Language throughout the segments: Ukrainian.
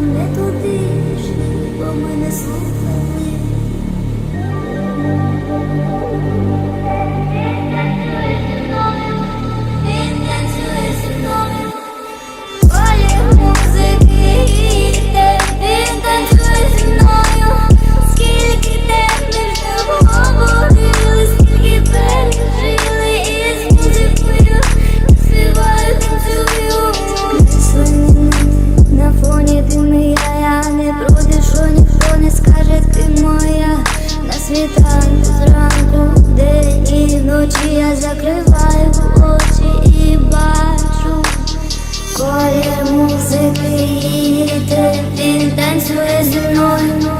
не туди йшли, бо ми не. Світанку зранку, день і вночі я закриваю очі і бачу. Колір музики їде, він танцює зі мною.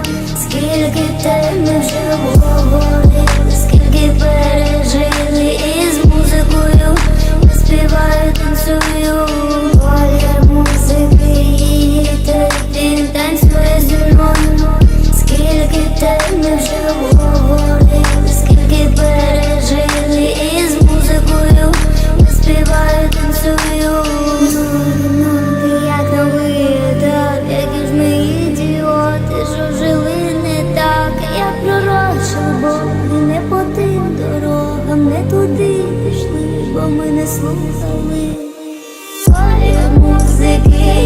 Скільки темних вже говорили, скільки пережили із музикою. Я співаю, танцюю. Колір музики їде, він танцює зі мною. Скільки темних вже ми не слухали. Твої музики